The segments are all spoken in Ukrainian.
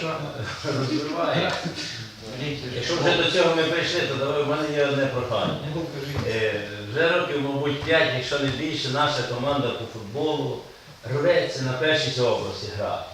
шахмати. Розвиває. Якщо вже до цього ми прийшли, то давай в мене є одне прохання. Ну. Е, Вже років, мабуть, 5, якщо не більше, наша команда по футболу рветься на першість області грати.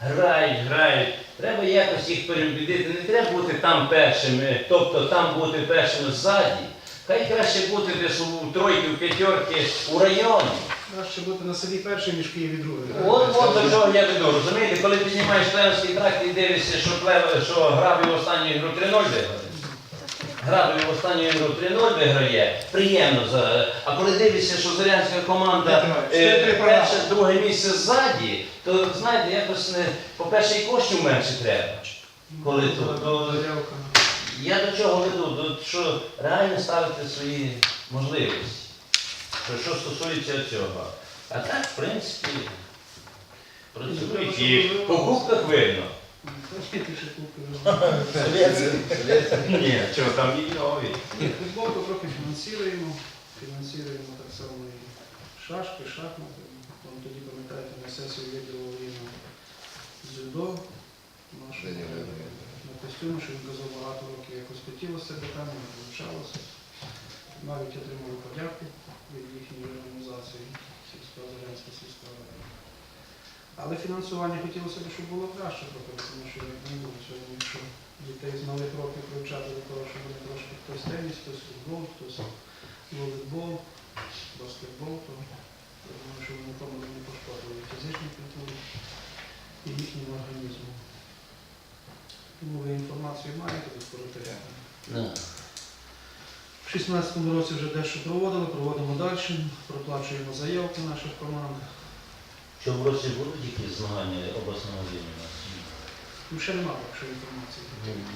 Грають, грають. Треба якось їх перебідити. Не треба бути там першими, тобто там бути першими ззаді. Хай краще бути десь у тройки, у п'ятерки у районі. Краще бути на селі перший, ніж Києві другий. От, от до чого я веду. Розумієте, коли піднімаєш членський тракт і дивишся, що, плеве, що в останню ігру 3-0 виграє. В останню ігру 3-0 виграє, приємно. За... А коли дивишся, що Зорянська команда е, Чотири перше, друге місце ззаді, то знаєте, якось не, по-перше, і коштів менше треба. Коли тут, то- Я до чого веду? До, що реально ставити свої можливості. Що, що стосується цього. А так, в принципі, працюють і по кубках видно. Ні, чого там і нові. Ні, футбол трохи фінансуємо. Фінансуємо так само і шашки, шахмати. Там тоді, пам'ятаєте, на сесію виділили на дзюдо. Наше на костюмі, що він казав багато років якось хотілося питання, не вивчалося. Навіть отримали подяку від їхньої організації сільського Зарянська сільського рада. Але фінансування хотілося б, щоб було краще, тому що як не було сьогодні, якщо дітей з малих років привчати до того, що вони трошки хтось теніс, хтось футбол, хтось волейбол, баскетбол, то я думаю, що вони нікому не пошкодили і фізичній культурі і їхньому організму. Тому ви інформацію маєте від коротаряка. В 2016 році вже дещо проводили, проводимо далі, проплачуємо заявки наших команд. Що в році будуть якісь змагання обласного рівня? Ну, ще немає поки інформації.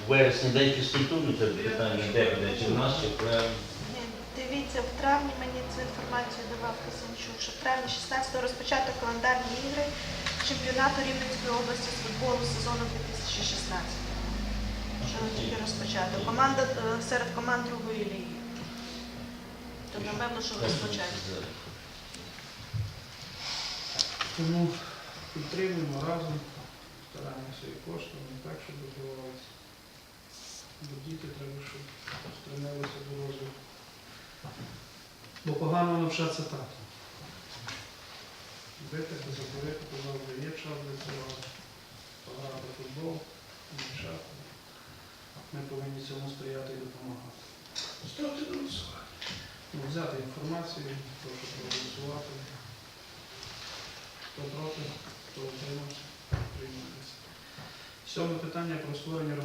В вересні день фізкультурний це питання, де буде, чи в нас, чи в? Ні, Дивіться, в травні мені цю інформацію давав Казанчук, що в травні 16-го розпочато календарні ігри чемпіонату Рівненської області з футболу сезону 2016. Що тільки розпочато. Команда е, серед команд другої ліги. То напевно, що розпочать. Тому підтримуємо разом, стараємося і кошти, не так, щоб розвивалися. Бо діти треба, щоб стремилися до розвитку. Бо погано навчатися так. Бити, заборити, то завжди є час для цього. Пограти футбол, навчати. Ми повинні цьому стояти і допомагати. Ставте. Ну, Взяти інформацію, прошу проголосувати. Хто проти, хто утримався, приймається. Сьоме питання про створення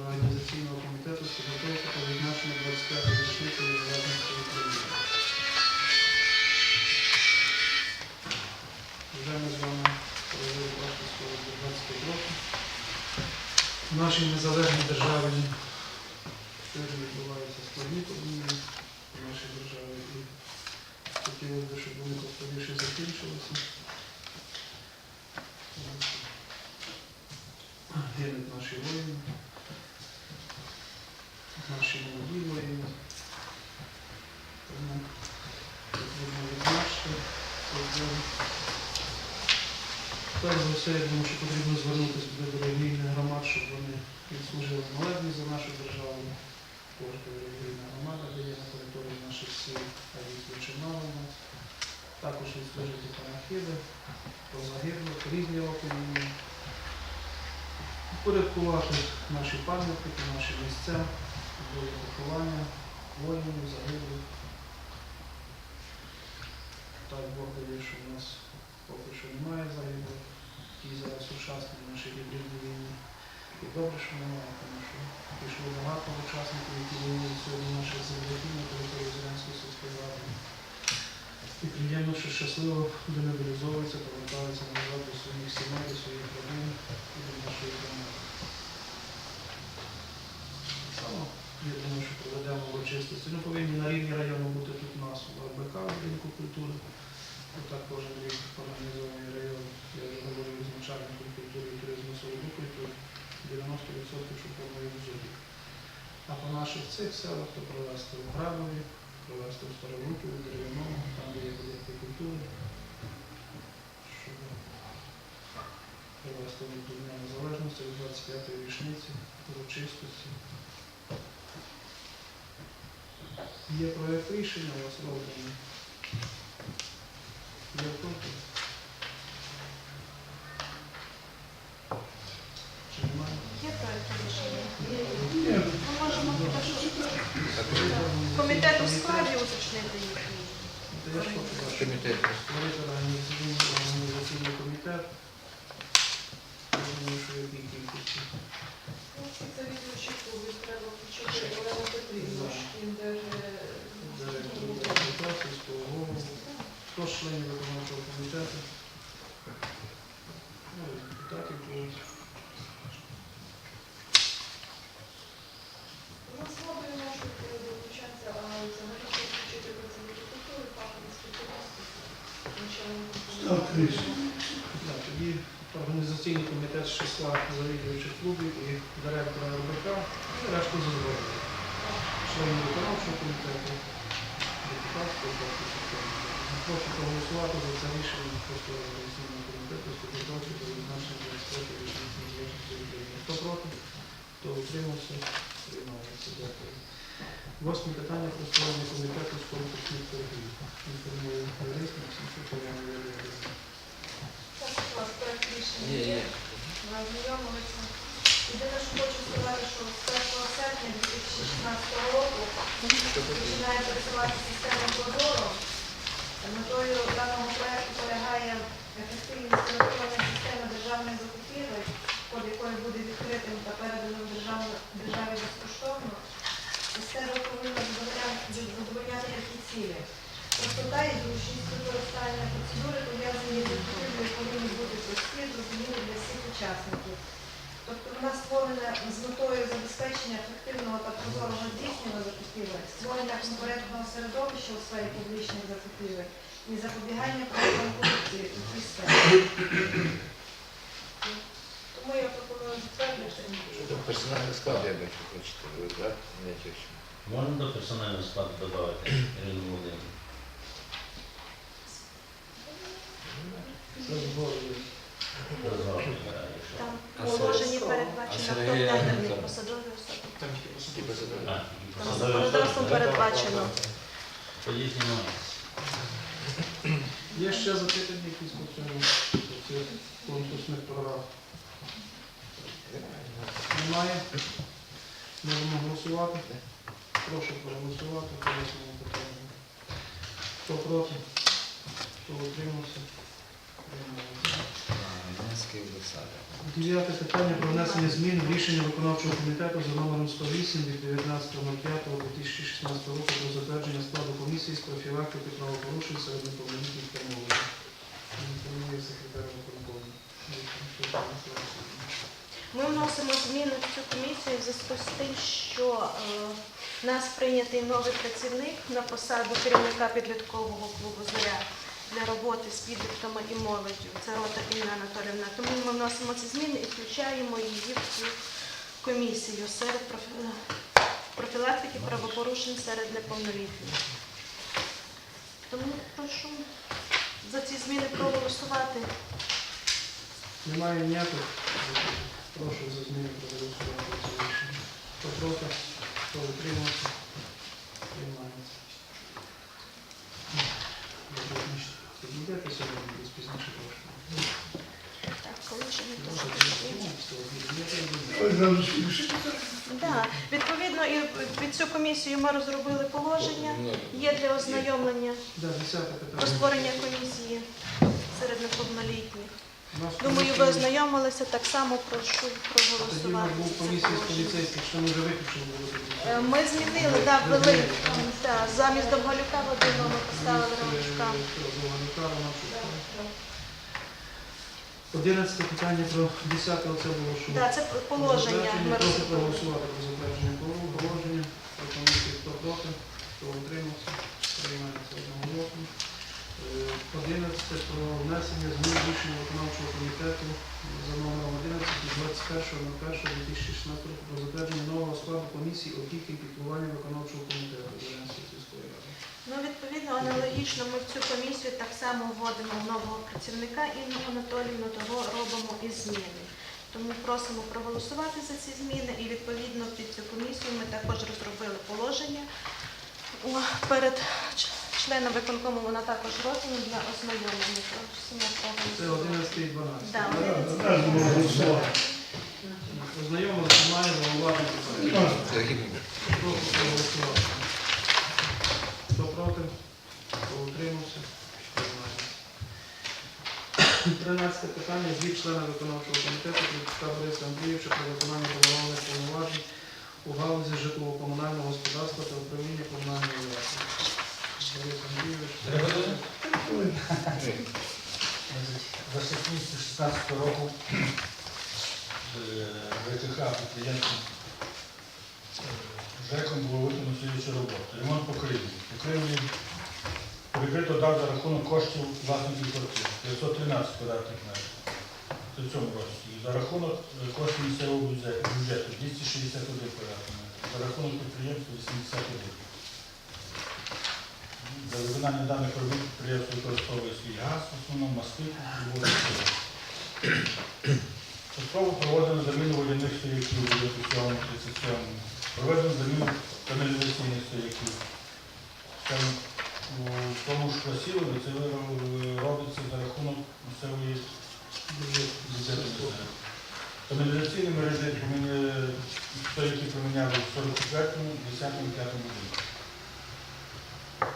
організаційного комітету з підготовки та відзначення 25-ї річниці незалежності України. Вже ми з вами провели скоро до 25 років. В нашій незалежній державі теж відбуваються складні події в нашій державі. І хотілося б, щоб вони поскоріше закінчилися. Гинуть наші воїни, наші молоді воїни. Тому потрібно відзначити цей день. Перш за все, я думаю, що потрібно звернутися до релігійних громад, щоб вони відслужили належність за нашу державу. Кожна релігійна громада, є на території наших сіл, а їх нас. Також відслужити панахиди, про загиблих, різні роки війни. Порядкувати наші пам'ятники, наші місця, до поховання воїнів, загиблих. Так Бог дає, що в нас поки що немає загиблих, ті зараз сучасні наші гібридні війни. І добре, що немає, тому що пішло багато учасників, які воюють сьогодні наших земляків на території Зеленської сільської ради. І приємно, що щасливо демобілізовуються, повертаються назад до своїх сімей, до своїх родин і до нашої громади. Само, я думаю, що проведемо урочистості. Ну, повинні на рівні району бути тут у нас в РБК, в будинку культури. Отак кожен рік організований район. Я вже говорив з начальником культури і туризму Солоду культури. 90% що планує в зоні. А по наших цих селах то провести в Грабові, провести в Старовукові, в Дерев'яному, там, де є будинки культури. Щоб провести до Дня Незалежності від 25-ї річниці урочистості. Є проєкт рішення у вас розданий. Є проєкт рішення? Є. Ми можемо теж комітету складі уточнити їхній. Комітет. Організаційний комітет. Це відповідь клубів треба включити Олена Петрівну, Шкіндер, Директор депутат, сільського голову. З членів виконавчого комітету? Ну, депутатів когось. У нас мови можуть долучатися, а взагалі включити працівники культури, фахові спеціалісти. Так, Тоді організаційний комітет з числа завідувачів клубів і директора РБК, і решту задоволення. Членів виконавчого комітету, Прошу проголосувати за це рішення просто організаційного комітету з підготовки до відзначення 23 річниці незалежності України. Хто проти, хто утримався, приймається. Дякую. Восьме питання про створення комітету з конкурсних торгів. Інформую юрист Максим Шукурян Юрій. Так, у вас проект рішення Є, ознайомилися. Єдине, що хочу сказати, що з 1 серпня 2016 року починає працювати система Прозоро. Метою даного проекту полягає ефективність фінансування системи державної закупівель, код якої буде відкритим та переданим державі безкоштовно. Система повинна задовольняти такі цілі. Простота і зручність використання процедури пов'язані з закупівлею повинні бути прості, зрозумілі для всіх учасників. Тобто вона створена з метою забезпечення ефективного та прозорого здійснення закупівель, створення конкурентного середовища у сфері публічних закупівель і запобігання проблемам корупції у цій сфері. Тому я пропоную затвердити. Персональний склад, я бачу, хочете, ви, так? Можна до персонального складу додати Ірину Володимирівну? Дозвольте, якщо. Там А передбачено, посадові особи. Законодавством. Є ще запитання якісь по цьому конкурсних програм? Немає? Можемо голосувати? Прошу проголосувати по восьмому питанню. Хто проти? Хто утримався? Ненський Олександр. Дев'яте питання про внесення змін в рішення виконавчого комітету за номером 108 від 19.05.2016 року про затвердження складу комісії з профілактики правопорушень серед неповнолітніх та молоді. Інформує секретар виконкому. Ми вносимо зміни в цю комісію в зв'язку з тим, що е, нас прийнятий новий працівник на посаду керівника підліткового клубу Зоря для роботи з підлітками і молоддю. Це рота Інна Анатолівна. Тому ми вносимо ці зміни і включаємо її в цю комісію серед профілактики правопорушень серед неповнолітніх. Тому прошу за ці зміни проголосувати. Немає ніяких. Прошу за зміни проголосувати. Хто проти, хто утримався, приймається. Добре, значить, Підійдете сьогодні десь пізніше трошки. Я Да. Відповідно, і під цю комісію ми розробили положення. Є для ознайомлення Да, десяте питання. про створення комісії серед неповнолітніх. Думаю, ви ознайомилися так само. Прошу проголосувати. був за комісія з поліцейських, що ми вже виключили було. Е, Ми змінили, да, ввели замість Довголюка Вадима ми поставили Ромчука. Одинадцяте питання про десяте, оце було що? Да, це положення. Прошу проголосувати про затвердження положення. Пропонується хто проти, хто утримався, 11 про внесення змін рішення виконавчого комітету за номером 11 від 21.01.2016 про затвердження нового складу комісії опіки і піклування виконавчого комітету Зеленської сільської ради. Ну, відповідно, аналогічно ми в цю комісію так само вводимо нового працівника Інну Анатоліївну, того робимо і зміни. Тому просимо проголосувати за ці зміни і відповідно під цю комісію ми також розробили положення перед членом виконкому вона також роздана для ознайомлення. Тож Це проголосувала. 11 і 12. Да, питань. Сергій Прошу проголосувати. Хто проти? Хто утримався? Тринадцяте питання. Звіт члена виконавчого комітету Клопка Бориса Андрійовича про виконання делегованих повноважень у галузі житлово-комунального господарства та управління комунальної власності. Борис Андрійович. За 6 місяців 16 року е, ВТХ підприємством е, ЖЕКом було виконано слідчі роботи. Ремонт покрівлі. Покрівлі прикрито дав за рахунок коштів власників квартир 513 квадратних метрів в цьому році. За рахунок е, коштів місцевого бюджету бюджету 261 квадратний метр. За рахунок підприємства 81. Виконання даних робіт підприємство використовує свій газ, в основному мастик, воду. Частково проводимо заміну водяних стояків у 37 Проведено заміну каналізаційних стояків. У тому ж красивому це робиться за рахунок місцевої бюджету. Каналізаційні мережі стояки поміняли в 44-му, 10-му, 5-му будинку.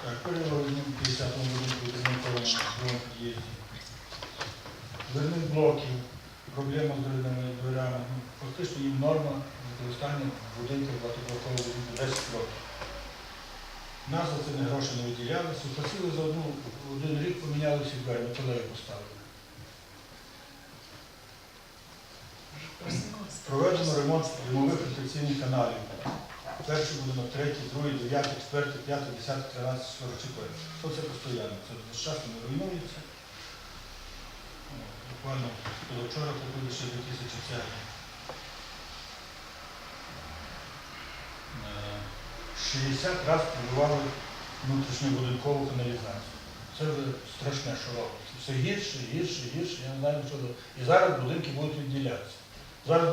Так, переговоримо в 50-му будинку ремонтованому другому під'їзді. Дверних блоків, проблема з дверними дверями. Ну, Фактично їм норма використання будинків багатоблокового будинку 10 років. Нас за це не гроші не виділялися. Просили за одну, один рік поміняли всі двері, металеві поставили. Проведено ремонт димових фільтраційних каналів. Перший будинок, третій, другий, дев'ятий, четвертий, п'ятий, десятий, тринадцятий, сорок четвертий. То це постійно. Це з часом не руйнується. Буквально вчора купили ще 2000 цегли. Е, 60 разів пробували внутрішньобудинкову каналізацію. Це вже страшне, що робиться. Все гірше, гірше, гірше, я не знаю, що. І зараз будинки будуть відділятися. Зараз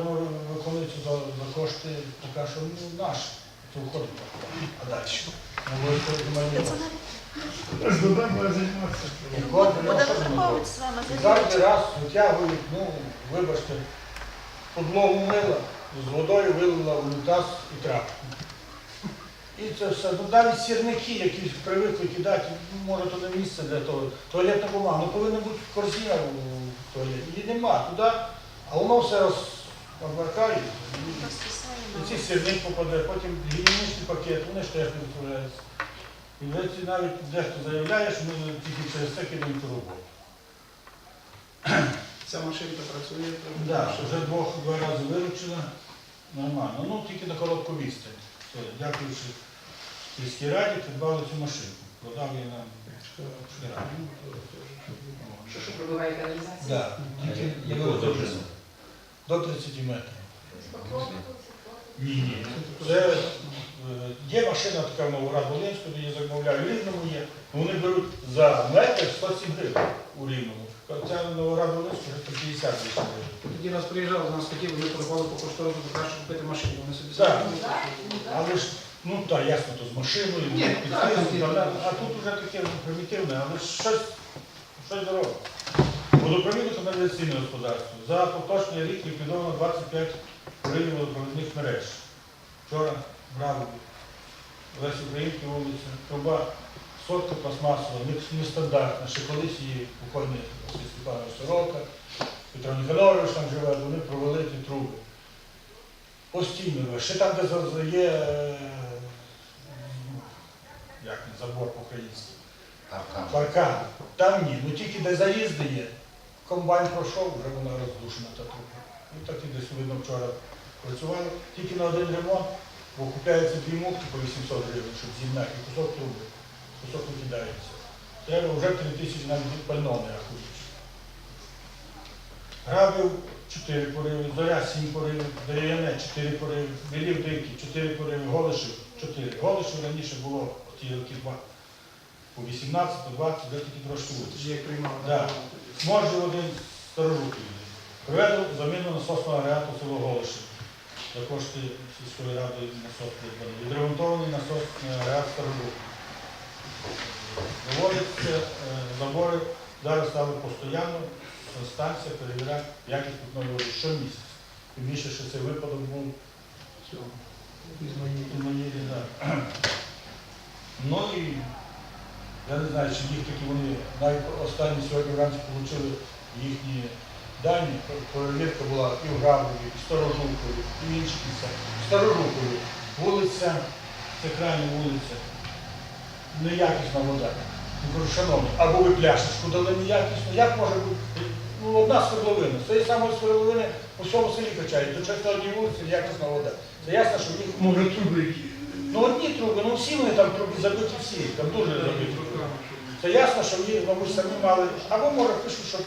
виконується за, за кошти поки що ну, наші. Це входить. А далі? Ну, буде розраховувати з вами Завжди раз витягують, ну, вибачте, подлогу мила, з водою вилила в унітаз і трапку. І це все. Ну, навіть сірники, які привикли кидати, ну, може, то не місце для того. Туалетна бумага, ну повинна бути корзина в туалеті. Її нема туди, а воно все розбаркає. І ці сірник попаде, потім гігієнічний пакет, вони ж теж не. І навіть дехто заявляє, що ми тільки через це кидаємо ту роботу. Ця машинка працює. Так, вже двох два рази виручила. Нормально. Ну тільки на коротку відстань. Дякуючи сільській раді, придбали цю машинку. Продав її нам раді. Що, що пробиває Якого довжину? До 30 метрів. Ні, ні. Це е, є машина така в Новоград-Волинську, де я замовляю, в Рівному є. Ну, Вони беруть за метр 107 гривень у Рівному. Ця Новоград-Волинську вже по 50 гривень. Тоді нас приїжджали, до нас хотіли, ми порахували по кошторису, то краще купити машину. Вони собі Так. Але ж, ну так, ясно, то з машиною, Ні, під так, фізом, там, та- а тут вже таке примітивне, але ж щось, щось дорого. Водопровідне каналізаційне господарство. За поточний рік ліквідовано 25 уривів водопровідних мереж. Вчора брав Лесі Українки вулиця, труба сотка пластмасова, нестандартна. Ще колись її покойний Василь Степанович Сорока, Петро Ніколаєвич там живе, вони провели ті труби. Постійно. Ще там, де є е, як забор по-українськи. Паркан. Там ні. Ну тільки де заїзди є. Комбайн пройшов, вже вона роздушена та труба. Ну так і десь видно вчора працювали. Тільки на один ремонт, бо купляються дві мухти по 800 гривень, щоб з'єднати, кусок труби. Кусок викидається. Треба вже 3 тисячі від пального не рахуючи. Грабів 4 пориви, зоря 7 поривів, Дерев'яне 4 пориви, Білів Дикий 4 пориви, Голишів 4. Голишів раніше було ті роки два. По 18, по 20, де такі трошки вулиці. Да. Може один старожуків. Проведу заміну насосного агрегату село Голиші. За кошти сільської ради насос придбаний. Відремонтований насосний агрегат старожук. Доводиться е, забори, зараз стали постійно, станція перевіряє якість питної води щомісяця. Тим більше, що цей випадок був да. Ну і я не знаю, чи їх такі вони навіть останні сьогодні вранці отримали їхні дані. Перевірка була і в Грабові, і в Старожукові, і в інших місцях. Старожукові вулиця, це крайня вулиця, неякісна вода. Я кажу, шановні, або ви пляшечку дали неякісно, як може бути? Ну, одна свердловина. З цієї самої свердловини по всьому селі качають. До чесно одній вулиці неякісна вода. Це ясно, що них Може труби які. Ну одні труби, ну всі вони там труби забиті всі, там дуже забиті. Це ясно, що вони, мабуть, самі мали. Або може пишуть, що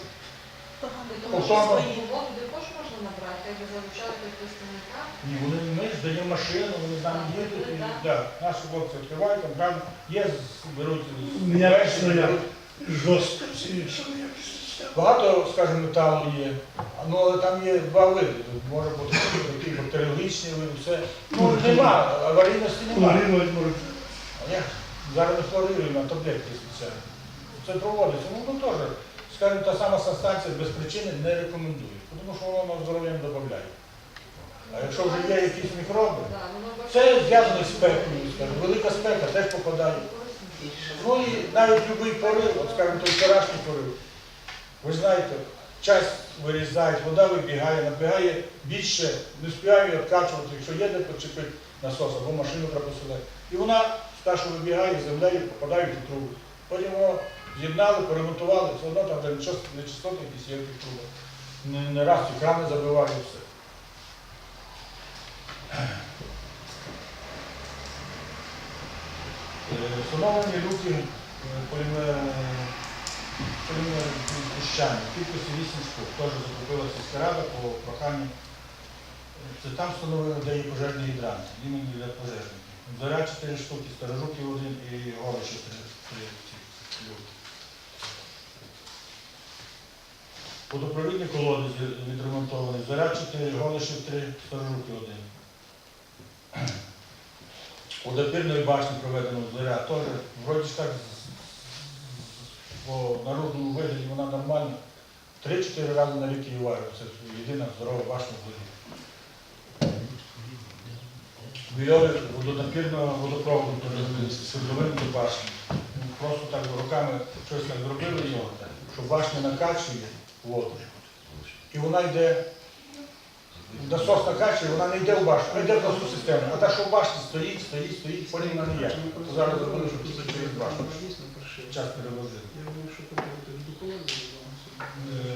Тому що свої воду також можна набрати, якби залучати представника. ні, вони ми ж даємо машину, вони Так, їдуть. І, да, наші хлопці відкривають, там грам, є, з- беруть з- Неякісно беруть. як? Жорстко. Багато, скажімо, металу є, А, ну але там є два види. Тут може бути такий бактеріологічний вид, все. Ну нема, аварійності немає. Маринувати можуть. А як? Зараз не хлорируємо, а таблетки спеціальні. Це проводиться. Ну, ну теж, скажімо, та сама санстанція без причини не рекомендує, тому що воно нам не додає. А якщо вже є якісь мікроби, це зв'язано з спекою, скажімо, велика спека теж попадає. Ну і навіть будь-який порив, от скажімо, той вчорашній порив. Ви знаєте, час вирізають, вода вибігає, набігає більше, не співає відкачувати, якщо є де почепити насос або машину треба. І вона та, що вибігає землею, попадає в ті труби. Потім воно з'єднали, поремонтували, все одно там де нечис- нечистоти якісь є в тих трубах. Не, не раз ці крани забивають все. Е, Встановлені піщані, в кількості 8 штук. Теж закупила сільська рада по проханню. Е, Це там встановили, де є пожежні гідранти, іменно для пожежників. Зоря 4 штуки, сторожуків один і горищі 3 люки. Водопровідні колодязі відремонтовані. Зоря 4, голишів 3, сторожуки 1. У допірної башні проведено зоря теж, вроді ж так, по народному вигляді вона нормальна. Три-чотири рази на рік її варю. Це єдина здорова башня в Біля водонапірного водопроводу свердловини до башні. Ну, Просто так руками щось так зробили його, що башня накачує воду. І вона йде насос накачує, вона не йде в башню, вона йде в насу систему. А та, що в башні стоїть, стоїть, стоїть, потім вона не є. То зараз зробили, щоб тільки через башню. Час перевозили. Що. Е,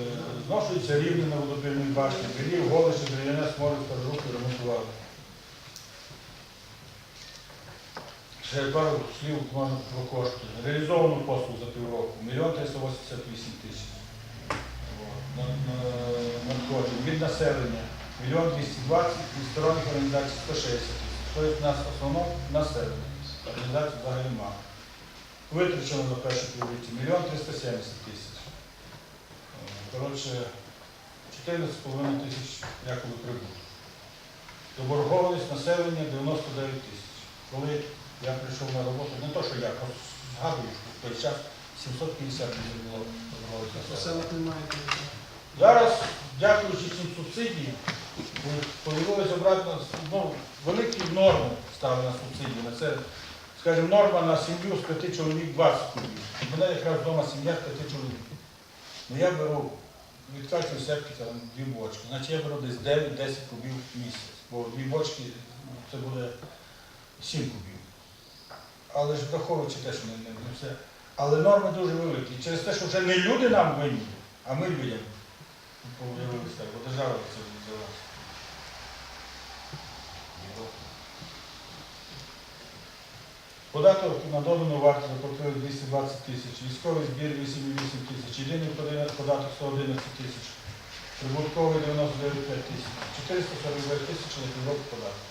Зношується рівні на водопільній башні, білів, голище, дерев'яне, сморик та жуки ремонтували. Ще пару слів можна про кошти. Реалізовано послуг за півроку. Мільйон 388 тисяч. На- на- Надходжень. Від населення мільйон 220 і сторонніх організацій 160 тисяч. Тобто в нас в основному населення. Організацій взагалі мало. Витрачено за перше півріччя мільйон 370 тисяч. Е, Коротше, 14,5 тисяч якоби прибутку. Доборгованість населення 99 тисяч. Коли я прийшов на роботу, не то, що я, згадую, що в той час 750 тисяч було немає. Зараз, дякуючи цим субсидіям, появилися обратно ну, великі норми стали на субсидії. На це, скажімо, норма на сім'ю з п'яти чоловік 20 кубів. У мене якраз вдома сім'я з п'яти чоловік. Ну я беру, відкачую септика дві бочки. Значить я беру десь 9-10 кубів в місяць. Бо дві бочки ну, це буде 7 кубів. Але ж враховуючи те, що не, не, все. Але норми дуже великі. І Через те, що вже не люди нам винні, а ми людям. Появилися бо держава це взяла. Податок на додану вартість заплатили 220 тисяч, військовий збір 8,8 тисяч, єдиний пода- податок 111 тисяч, прибутковий 99 тисяч, 449 тисяч на півроку податок.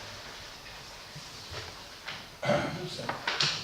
Ну все.